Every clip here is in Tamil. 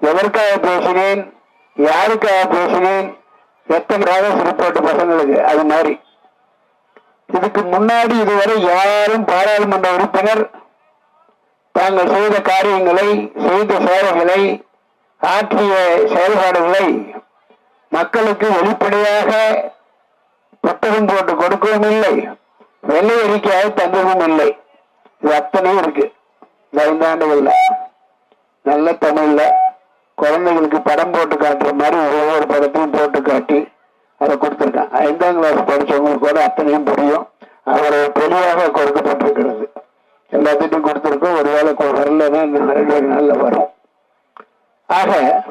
எதற்காக பேசினேன்? யாருக்காக பேசினேன்? எத்தனை ராகஸ் ரிப்போர்ட் பசங்களுக்கு? அது மாதிரி. இதுக்கு முன்னாடி இதுவரை யாரும் பாராளுமன்ற உறுப்பினர் தாங்கள் செய்த காரியங்களை செய்த சேவைகளை ஆற்றிய செயல்பாடுகளை மக்களுக்கு வெளிப்படையாக புத்தகம் போட்டு கொடுக்கவும் இல்லை. வெள்ளை அறிக்கையாக தந்ததும் இல்லை. இது அத்தனையும் இருக்கு. இந்த ஐந்தாண்டுகள்ல. நல்ல தமிழ்ல. குழந்தைகளுக்கு படம் போட்டு காட்டுற மாதிரி ஒவ்வொரு படத்தையும் போட்டு காட்டி அதை கொடுத்துருக்கான் ஐந்தாம் கிளாஸ் படிச்சவங்களுக்கு கூட அத்தனையும் புரியும். அவர் தெளிவாக கொடுக்கப்பட்டிருக்கிறது. எல்லாத்திட்டும் கொடுத்துருக்கோம். ஒருவேளை கொ- வரலைன்னா இன்னும் ரெண்டு ஒரு நாள்ல வரும். ஆக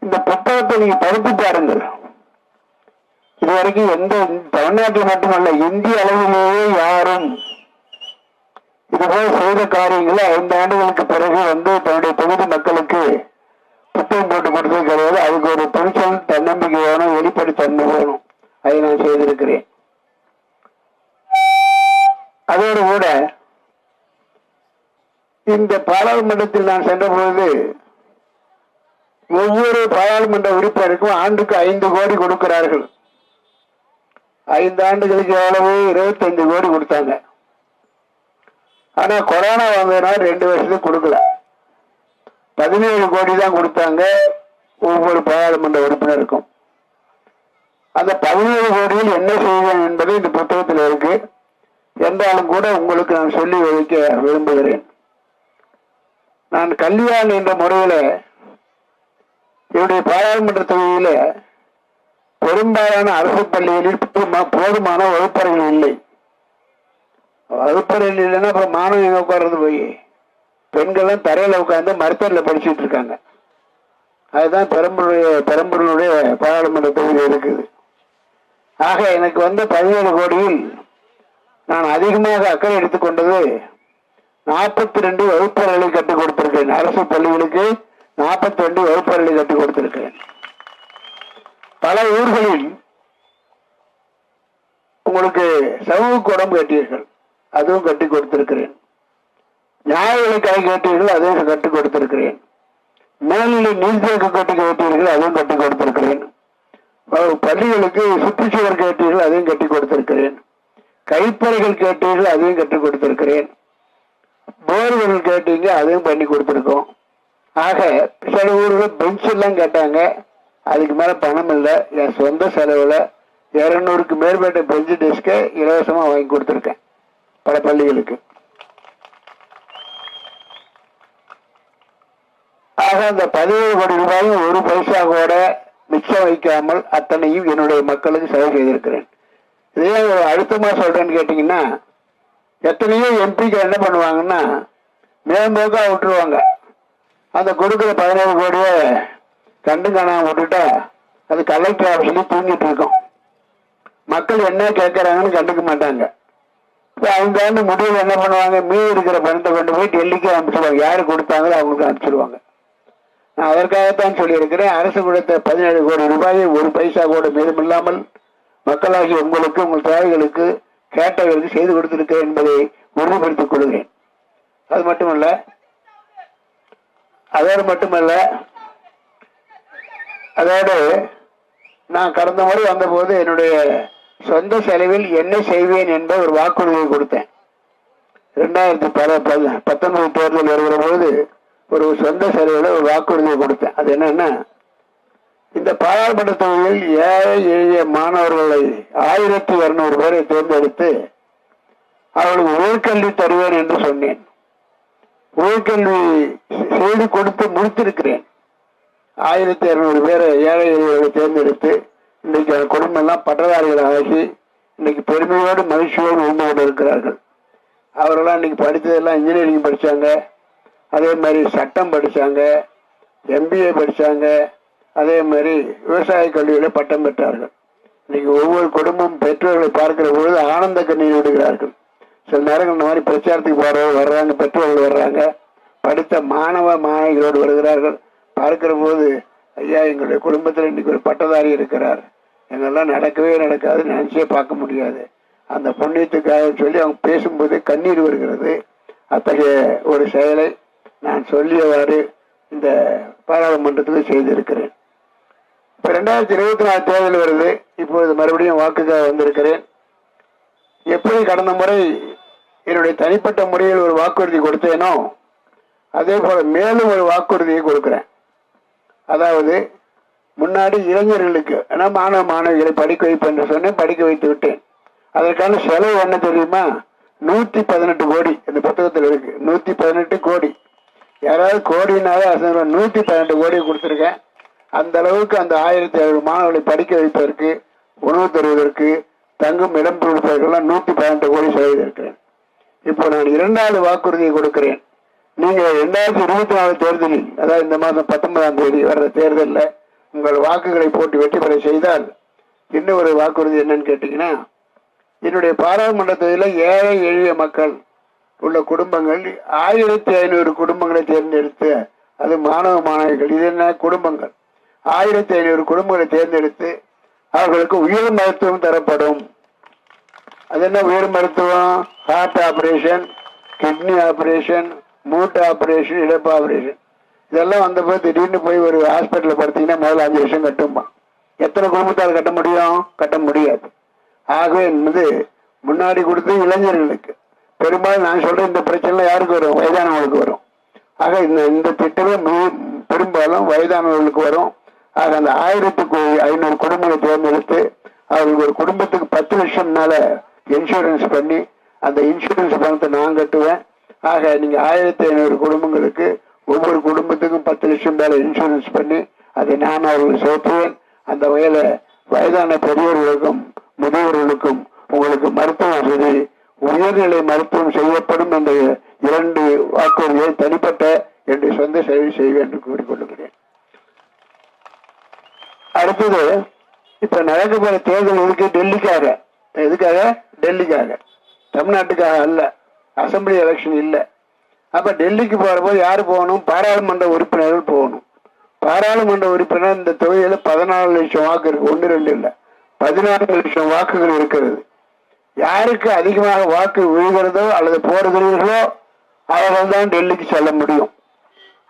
இந்த புத்தகத்தை நீங்க படித்து பாருங்கள். இது வரைக்கும் எந்த தமிழ்நாட்டில் மட்டுமல்ல இந்திய அளவிலேயே யாரும் இதுபோல் செய்த காரியங்களை ஐந்து ஆண்டுகளுக்கு பிறகு வந்து தன்னுடைய தொகுதி மக்களுக்கு புத்தகம் போட்டு கொடுத்தது கிடையாது அதுக்கு ஒரு துணிச்சல் தன்னம்பிக்கை வேணும் வெளிப்படைத்தன்மை வேணும். அதை நான் செய்திருக்கிறேன். அதோடு கூட இந்த பாராளுமன்றத்தில் நான் சென்ற பொழுது ஒவ்வொரு பாராளுமன்ற உறுப்பினருக்கும் ஆண்டுக்கு ஐந்து கோடி கொடுக்கிறார்கள். ஐந்து ஆண்டுகளுக்கு எவ்வளவு? இருபத்தஞ்சு கோடி கொடுத்தாங்க. ஆனா கொரோனா வந்ததுனால ரெண்டு வருஷத்துக்கு கொடுக்கல. பதினேழு கோடி தான் கொடுத்தாங்க ஒவ்வொரு பாராளுமன்ற உறுப்பினருக்கும். அந்த பதினேழு கோடியில் என்ன செய்வேன் என்பது இந்த புத்தகத்தில் இருக்கு. என்றாலும் கூட உங்களுக்கு நான் சொல்லி வைக்க விரும்புகிறேன். நான் கல்வியான் என்ற முறையில் என்னுடைய பாராளுமன்ற தொகுதியில் பெரும்பாலான அரசு பள்ளிகளில் போதுமான வகுப்பறைகள் இல்லை. வகுப்பறையில் இல்லைன்னா அப்புறம் மாணவன் எங்கே உட்கார்றது போய்? பெண்கள்லாம் தரையில் உட்காந்து மருத்துவரில் படிச்சுட்டு இருக்காங்க. அதுதான் பெரம்பலூருடைய பெரம்பலூருடைய பாராளுமன்ற தொகுதி இருக்குது. ஆக எனக்கு வந்த பதினேழு கோடியில் நான் அதிகமாக அக்கறை எடுத்துக்கொண்டது நாற்பத்தி ரெண்டு வகுப்பறைகளை கற்றுக் கொடுத்திருக்கேன் அரசு பள்ளிகளுக்கு நாற்பத்தி ரெண்டு வகுப்பறைகளை கற்றுக் கொடுத்திருக்கிறேன். பல ஊர்களில் உங்களுக்கு சமூக கூடம் கட்டியீர்கள் அதுவும் கட்டி கொடுத்திருக்கிறேன். நியாய கேட்டீர்கள் அதையும் கற்றுக் கொடுத்திருக்கிறேன். மேல்நிலை நீர்த்தேக்கம் கட்டி கேட்டீர்கள் அதுவும் கட்டி கொடுத்திருக்கிறேன். பள்ளிகளுக்கு சுற்றுச்சுவர் கேட்டீர்கள் அதையும் கட்டி கொடுத்திருக்கிறேன். கைப்பறைகள் கேட்டீர்கள் அதையும் கற்றுக் கொடுத்திருக்கிறேன். போர்கள் கேட்டீங்க அதையும் பண்ணி கொடுத்துருக்கோம். ஆக சில ஊர்கள் பெஞ்ச் எல்லாம் கேட்டாங்க அதுக்கு மேலே பணம் இல்லை என் சொந்த செலவில் இரநூறுக்கு மேற்பட்ட பெஞ்சு டெஸ்க்கை இலவசமாக வாங்கி கொடுத்துருக்கேன். பல பள்ளிகளுக்கு. ஆக அந்த பதினேழு கோடி ரூபாயும் ஒரு பைசா கூட மிச்சம் வைக்காமல் அத்தனையும் என்னுடைய மக்களுக்கு செலவு செய்திருக்கிறேன். இதே அழுத்தமாக அழுத்தமா சொல்றேன்னு கேட்டீங்கன்னா எத்தனையோ எம்பிக்கு என்ன பண்ணுவாங்கன்னா மேம்போக்கா விட்டுருவாங்க. அந்த கொடுக்குற பதினேழு கோடியை கண்டு காணாமல் விட்டுட்டா அது கலெக்டர் ஆஃபீஸ்லேயும் தூங்கிட்டு இருக்கும். மக்கள் என்ன கேட்கறாங்கன்னு கண்டுக்க மாட்டாங்க. அவங்க வந்து முடிவில் என்ன பண்ணுவாங்க? மீதி இருக்கிற பணத்தை கொண்டு போய் டெல்லிக்கு அனுப்பிச்சிடுவாங்க யாரு கொடுத்தாங்களோ அவங்களுக்கு அனுப்பிச்சிடுவாங்க நான் அதற்காகத்தான் சொல்லியிருக்கிறேன். அரசு கொடுத்த பதினேழு கோடி ரூபாயை ஒரு பைசா கூட மீதமில்லாமல் மக்களாகி உங்களுக்கு உங்கள் தேவைகளுக்கு கேட்டவர்களுக்கு செய்து கொடுத்திருக்கிறேன் என்பதை உறுதிப்படுத்திக் கொள்கிறேன். அது மட்டுமல்ல அதோடு மட்டுமல்ல அதோடு நான் கடந்த முறை வந்தபோது என்னுடைய சொந்த செலவில் என்ன செய்வேன் என்ற ஒரு வாக்குறுதியை கொடுத்தேன். ரெண்டாயிரத்தி பல பத்தொன்பது தேர்தல் வருகிற பொழுது ஒரு சொந்த செலவில் ஒரு வாக்குறுதியை கொடுத்தேன். அது என்னன்னா இந்த பாராளுமன்ற தொகுதியில் ஏழை எளிய மாணவர்களை ஆயிரத்தி இருநூறு பேரை தேர்ந்தெடுத்து அவர்களுக்கு உயர்கல்வி தருவேன் என்று சொன்னேன். உயர்கல்வி செய்து கொடுத்து முடித்திருக்கிறேன். ஆயிரத்தி இருநூறு பேரை ஏழை எளியவர்களை தேர்ந்தெடுத்து இன்னைக்கு அந்த குடும்பம் எல்லாம் பட்டதாரிகள் ஆகி இன்னைக்கு பெருமையோடு மகிழ்ச்சியோடு உண்டு கொண்டு இருக்கிறார்கள் அவரெல்லாம் இன்னைக்கு படித்ததெல்லாம் இன்ஜினியரிங் படித்தாங்க அதே மாதிரி சட்டம் படித்தாங்க எம்பிஏ படித்தாங்க அதே மாதிரி விவசாய கல்வியில் பட்டம் பெற்றார்கள். இன்னைக்கு ஒவ்வொரு குடும்பம் பெற்றோர்களை பார்க்கிற பொழுது ஆனந்த கண்ணீர் விடுகிறார்கள். சில நேரங்கள் இந்த மாதிரி பிரச்சாரத்துக்கு போகிறவங்க வர்றாங்க பெற்றோர்கள் வர்றாங்க. படித்த மாணவ மாணவிகளோடு வருகிறார்கள். பார்க்கிற போது ஐயா எங்களுடைய குடும்பத்தில் இன்னைக்கு ஒரு பட்டதாரி இருக்கிறார். எங்கெல்லாம் நடக்கவே நடக்காது நினைச்சே பார்க்க முடியாது. அந்த புண்ணியத்துக்காக சொல்லி அவங்க பேசும்போது கண்ணீர் வருகிறது. அத்தகைய ஒரு செயலை நான் சொல்லியவாறு இந்த பாராளுமன்றத்தில் செய்திருக்கிறேன். இப்போ ரெண்டாயிரத்தி இருபத்தி நாலு தேர்தல் வருது. இப்போது மறுபடியும் வாக்குக்காக வந்திருக்கிறேன். எப்படி கடந்த முறை என்னுடைய தனிப்பட்ட முறையில் ஒரு வாக்குறுதி கொடுத்தேனோ அதே போல மேலும் ஒரு வாக்குறுதியை கொடுக்குறேன். அதாவது முன்னாடி இளைஞர்களுக்கு ஏன்னா மாணவ மாணவிகளை படிக்க வைப்பேன் என்று சொன்னேன் படிக்க வைத்து விட்டேன். அதற்கான செலவு என்ன தெரியுமா? நூற்றி பதினெட்டு கோடி. இந்த புத்தகத்தில் இருக்கு. நூற்றி பதினெட்டு கோடி. யாராவது கோடினாலே அசங்க நூற்றி பதினெட்டு கோடி கொடுத்துருக்கேன். அந்த அளவுக்கு அந்த ஆயிரத்தி ஐநூறு மாணவர்களை படிக்க வைப்பதற்கு உணவு தருவதற்கு தங்கும் இடம் கொடுப்பதற்கெல்லாம் நூற்றி பதினெட்டு கோடி செலவிட்டிருக்கிறேன். இப்போ நான் இரண்டாவது வாக்குறுதியை கொடுக்கிறேன். நீங்கள் ரெண்டாயிரத்தி இருபத்தி நாலு தேர்தலில் அதாவது இந்த மாதம் பத்தொன்பதாம் தேதி வர்ற தேர்தலில் உங்கள் வாக்குகளை போட்டு வெற்றி பெற செய்தால் இன்னும் ஒரு வாக்குறுதி என்னன்னு கேட்டீங்கன்னா என்னுடைய பாராளுமன்றத்தில் ஏழை எளிய மக்கள் உள்ள குடும்பங்கள் ஆயிரத்தி ஐநூறு குடும்பங்களை தேர்ந்தெடுத்து அது மாணவ மாணவிகள் இது என்ன குடும்பங்கள்? ஆயிரத்தி ஐநூறு குடும்பங்களை தேர்ந்தெடுத்து அவர்களுக்கு உயர் மருத்துவம் தரப்படும். அது என்ன உயர் மருத்துவம்? ஹார்ட் ஆபரேஷன் கிட்னி ஆபரேஷன் மூட்டு ஆபரேஷன் இழப்பு ஆபரேஷன் இதெல்லாம் வந்தப்போ திடீர்னு போய் ஒரு ஹாஸ்பிட்டலில் படுத்தீங்கன்னா முதல்ல அஞ்சு வருஷம் கட்டும்பா எத்தனை குடும்பத்தால் கட்ட முடியும்? கட்ட முடியாது. ஆகவே என்பது முன்னாடி கொடுத்து இளைஞர்களுக்கு. பெரும்பாலும் நான் சொல்ற இந்த பிரச்சனை யாருக்கு வரும்? வயதானவங்களுக்கு வரும். ஆக இந்த இந்த திட்டமே பெரும்பாலும் வயதானவர்களுக்கு வரும். ஆக அந்த ஆயிரத்துக்கு ஐநூறு குடும்பங்களை தேர்ந்தெடுத்து அவர்களுக்கு ஒரு குடும்பத்துக்கு பத்து லட்சம் மேல இன்சூரன்ஸ் பண்ணி அந்த இன்சூரன்ஸ் பணத்தை நான் கட்டுவேன். ஆக நீங்க ஆயிரத்தி ஐநூறு குடும்பங்களுக்கு ஒவ்வொரு குடும்பத்துக்கும் பத்து லட்சம் மேலே இன்சூரன்ஸ் பண்ணி அதை நான் அவர்களுக்கு செலுத்துவேன். அந்த வகையில் வயதான பெரியவர்களுக்கும் முதியவர்களுக்கும் உங்களுக்கு மருத்துவ வசதி உயர்நிலை மருத்துவம் செய்யப்படும் என்ற இரண்டு வாக்குறுதியை தனிப்பட்ட என்று சொந்த சேவை செய்வேன் என்று கூறிக்கொள்கிறேன். அடுத்தது இப்ப நடக்க போற தேர்தல் இருக்கு டெல்லிக்காக. எதுக்காக? டெல்லிக்காக. தமிழ்நாட்டுக்காக அல்ல. அசம்பிளி எலெக்ஷன் இல்லை. அப்ப டெல்லிக்கு போறபோது யார் போகணும்? பாராளுமன்ற உறுப்பினர்கள் போகணும். பாராளுமன்ற உறுப்பினர் இந்த தொகுதியில பதினாலு லட்சம் வாக்கு இருக்கு. ஒன்று ரெண்டு இல்லை. பதினாறு லட்சம் வாக்குகள் இருக்கிறது. யாருக்கு அதிகமாக வாக்கு விழுகிறதோ அல்லது போடுகிறீர்களோ அவர்கள் தான் டெல்லிக்கு செல்ல முடியும்.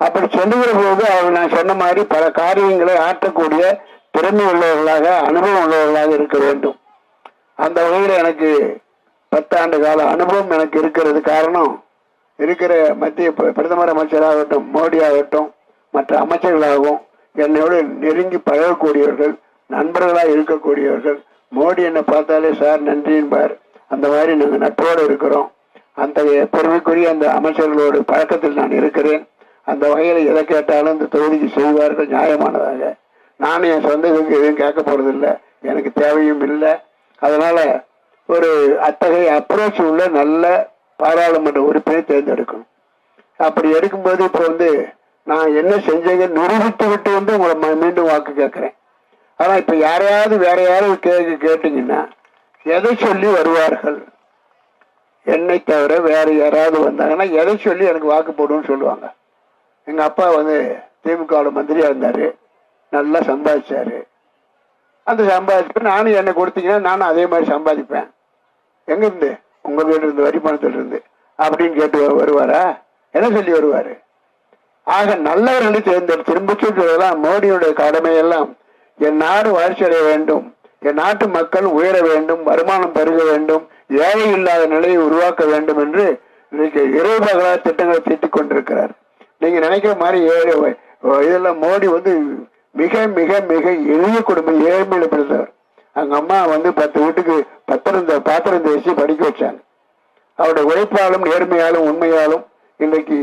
அப்படி செல்லுகிற போது அவர்கள் நான் சொன்ன மாதிரி பல காரியங்களை ஆற்றக்கூடிய திறமை உள்ளவர்களாக அனுபவம் உள்ளவர்களாக இருக்க வேண்டும். அந்த வகையில் எனக்கு பத்தாண்டு கால அனுபவம் எனக்கு இருக்கிறது காரணம் இருக்கிற மத்திய பிரதமர் அமைச்சராகட்டும் மோடி ஆகட்டும் மற்ற அமைச்சர்களாகவும் என்னோடு நெருங்கி பழகக்கூடியவர்கள் நண்பர்களாக இருக்கக்கூடியவர்கள் மோடி என்னை பார்த்தாலே சார் நன்றின்பார் அந்த மாதிரி நாங்கள் நட்போடு இருக்கிறோம். அந்த பெருமைக்குரிய அந்த அமைச்சர்களோட பழக்கத்தில் நான் இருக்கிறேன். அந்த வகையில் எதை கேட்டாலும் இந்த தொகுதிக்கு செய்வார்கள் நியாயமானதாக. நானும் என் சொந்த எதுவும் கேட்க போறதில்லை. எனக்கு தேவையும் இல்லை. அதனால ஒரு அத்தகைய அப்ரோச் உள்ள நல்ல பாராளுமன்ற உறுப்பினை தேர்ந்தெடுக்கணும். அப்படி எடுக்கும்போது இப்போ வந்து நான் என்ன செஞ்சேங்க நிரூபித்து விட்டு வந்து உங்களை ம- மீண்டும் வாக்கு கேட்குறேன். ஆனால் இப்போ யாரையாவது வேற யாராவது கேட்க கேட்டீங்கன்னா எதை சொல்லி வருவார்கள்? என்னை தவிர வேறு யாராவது வந்தாங்கன்னா எதை சொல்லி எனக்கு வாக்கு போடுன்னு சொல்லுவாங்க. எங்கள் அப்பா வந்து திமுகவோட மந்திரியாக இருந்தார். நல்லா சம்பாதிச்சார். அந்த சம்பாதிச்சு நானும் என்னை கொடுத்தீங்கன்னா நானும் அதே மாதிரி சம்பாதிப்பேன். எங்கேருந்து உங்க வீடு இருந்து வரி இருந்து அப்படின்னு கேட்டு வருவாரா? என்ன சொல்லி வருவாரு? ஆக நல்லவர்களை தேர்ந்தெடுத்து திரும்ப சொல்றதெல்லாம் மோடியுடைய கடமையெல்லாம் என் நாடு வளர்ச்சி அடைய வேண்டும். என் நாட்டு மக்கள் உயர வேண்டும் வருமானம் பெருக வேண்டும் ஏழை இல்லாத நிலையை உருவாக்க வேண்டும் என்று இன்னைக்கு இரவு திட்டங்களை தீட்டிக் கொண்டிருக்கிறார். நீங்க நினைக்கிற மாதிரி ஏழை இதெல்லாம் மோடி வந்து மிக மிக மிக எளிய குடும்பம் ஏழ்மையில பிறந்தவர். அவங்க அம்மா வந்து பத்து வீட்டுக்கு பத்திரம் பாத்திரம் தேய்ச்சி படிக்க வச்சாங்க. அவருடைய உழைப்பாலும் நேர்மையாலும் உண்மையாலும் இன்றைக்கு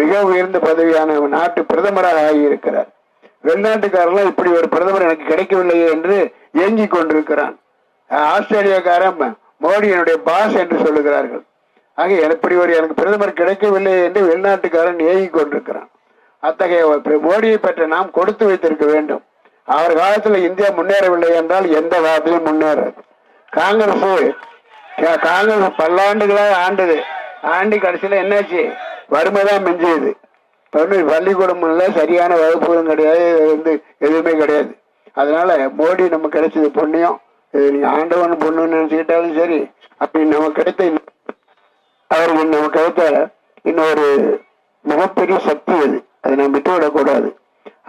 மிக உயர்ந்த பதவியான நாட்டு பிரதமராக ஆகியிருக்கிறார். வெளிநாட்டுக்காரெல்லாம் இப்படி ஒரு பிரதமர் எனக்கு கிடைக்கவில்லையே என்று ஏங்கி கொண்டிருக்கிறான். ஆஸ்திரேலியாக்காரன் மோடி என்னுடைய பாஸ் என்று சொல்லுகிறார்கள். ஆக எப்படி ஒரு எனக்கு பிரதமர் கிடைக்கவில்லை என்று வெளிநாட்டுக்காரன் ஏங்கிக் கொண்டிருக்கிறான். அத்தகைய மோடியை பற்றி நாம் கொடுத்து வைத்திருக்க வேண்டும். அவர் காலத்துல இந்தியா முன்னேறவில்லை என்றால் எந்த காலத்திலும் முன்னேறாது. காங்கிரஸ் காங்கிரஸ் பல்லாண்டுகளாக ஆண்டது. ஆண்டி கடைசியில் என்னாச்சு? வறுமை தான் மிஞ்சியது. ஒண்ணு பள்ளிக்கூடம் இல்லை சரியான வகுப்புகளும் கிடையாது வந்து எதுவுமே கிடையாது. அதனால மோடி நமக்கு கிடைச்சது புண்ணியம். இது நீ ஆண்டவன் பொண்ணுன்னு நினைச்சுக்கிட்டாலும் சரி அப்படி நமக்கு கிடைத்த அவர் நமக்கு கிடைத்த இன்னொரு மிகப்பெரிய சக்தி அது. அதை நாம் விட்டுவிடக்கூடாது.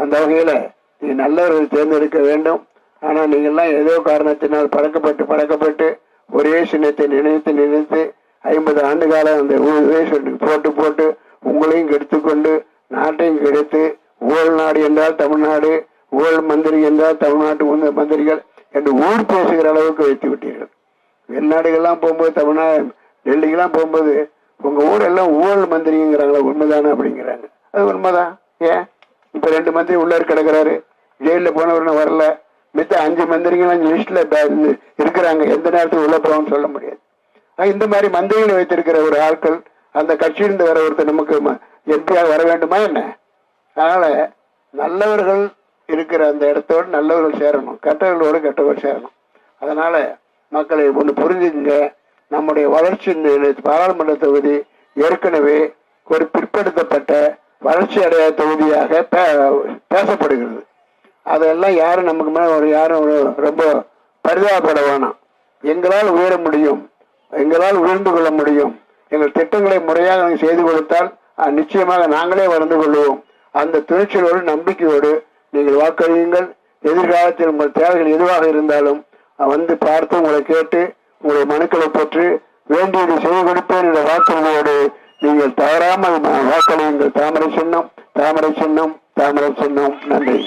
அந்த வகையில் நீ நல்லவர்கள் தேர்ந்தெடுக்க வேண்டும். ஆனால் நீங்கள்லாம் ஏதோ காரணத்தினால் பழக்கப்பட்டு பழக்கப்பட்டு ஒரே சின்னத்தை நினைத்து நினைத்து ஐம்பது ஆண்டு காலம் அந்த ஒரே போட்டு போட்டு உங்களையும் கெடுத்துக்கொண்டு நாட்டையும் கெடுத்து ஊழல் நாடு என்றால் தமிழ்நாடு ஊழல் மந்திரி என்றால் தமிழ்நாட்டு உந்த மந்திரிகள் என்று ஊர் பேசுகிற அளவுக்கு வைத்து விட்டீர்கள். வெளிநாடுகள்லாம் போகும்போது தமிழ்நாடு டெல்லிக்கெல்லாம் போகும்போது உங்கள் ஊரெல்லாம் ஊழல் மந்திரிங்கிறாங்களா உண்மைதானே அப்படிங்கிறாங்க. அது உண்மைதான். ஏன்? இப்போ ரெண்டு மந்திரி உள்ளார் கிடக்கிறாரு. ஜெயிலில் போனவர்னு வரல. மித்த அஞ்சு மந்திரிகளும் லிஸ்ட்ல இருக்கிறாங்க. எந்த நேரத்துக்கு உள்ள போகணும்னு சொல்ல முடியாது. இந்த மாதிரி மந்திரிகளை வைத்திருக்கிற ஒரு ஆட்கள் அந்த கட்சியிலிருந்து வர ஒருத்தர் நமக்கு எம்பியாக வர வேண்டுமா என்ன? அதனால நல்லவர்கள் இருக்கிற அந்த இடத்தோடு நல்லவர்கள் சேரணும். கெட்டவர்களோடு கெட்டவர்கள் சேரணும். அதனால மக்களை ஒன்று புரிஞ்சுங்க நம்முடைய வளர்ச்சி இந்த பாராளுமன்ற தொகுதி ஏற்கனவே ஒரு பிற்படுத்தப்பட்ட வளர்ச்சி அடையாத தொகுதியாக பே- பேசப்படுகிறது. அதெல்லாம் யாரும் நமக்கு மேலே ஒரு யாரும் ரொம்ப பரிதாபப்பட வேணாம் எங்களால் உயர முடியும். எங்களால் உயர்ந்து கொள்ள முடியும். எங்கள் திட்டங்களை முறையாக நாங்கள் செய்து கொடுத்தால் நிச்சயமாக நாங்களே வளர்ந்து கொள்வோம். அந்த துணிச்சலோடு நம்பிக்கையோடு நீங்கள் வாக்களியுங்கள். எதிர்காலத்தில் உங்கள் தேவைகள் எதுவாக இருந்தாலும் வந்து பார்த்து உங்களை கேட்டு உங்களுடைய மனுக்களை பெற்று வேண்டியது செய்து கொடுப்பேன் என்ற வாக்குறுதியோடு நீங்கள் தவறாமல் வாக்களியுங்கள். தாமரை சின்னம் தாமரை சின்னம் தாமரை சின்னம். நன்றி.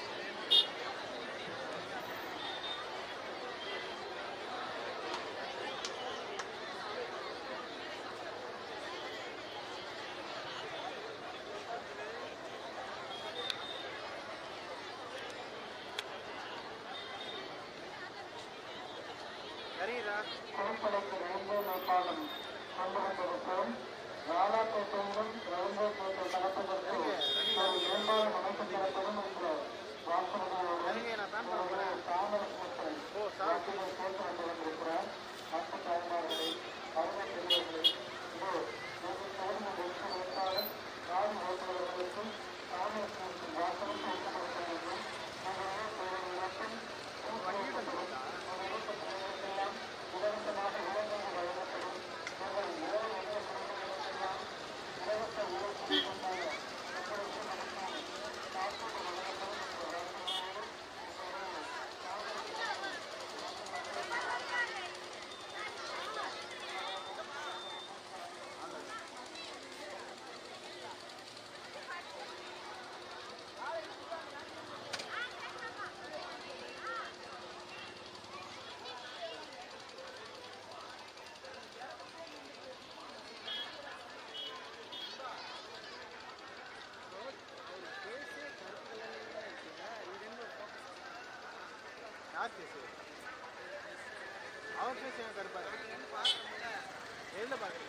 ఆంధ్రప్రదేశ్ రాష్ట్ర ప్రభుత్వం రాలా ప్రభుత్వం ஒரு மேம்பாலம் அமைக்கப்படப்படும் என்ற வாக்குறுதியோடு காங்கிரஸ் மக்கள் வாக்குகளை கேட்டு வந்து வந்திருக்கிறார் மற்ற தாய்மார்களை அருமை பெரியவர்களை இதோ நீங்கள் சேர்ந்த வெற்றி வேட்பாளர் ராஜ் ஓட்டுநர்களுக்கும் காங்கிரஸ் மற்றும் வாக்களித்து வைக்கப்பட வேண்டும் நகரே பேரணி மற்றும் இலவசமாக இலவசமாக வழங்கப்படும் உங்கள் ஏழை எளிய குடும்பங்களுக்கெல்லாம் இலவச உழைப்பு கொண்டாட உங்களுக்கு நமக்கான காப்பீடு வழங்கப்படும் என்ற வாக்குறுதியோடு யார் பேசு அவர் பேச கருப்பாரு எதில் பார்க்குறீங்க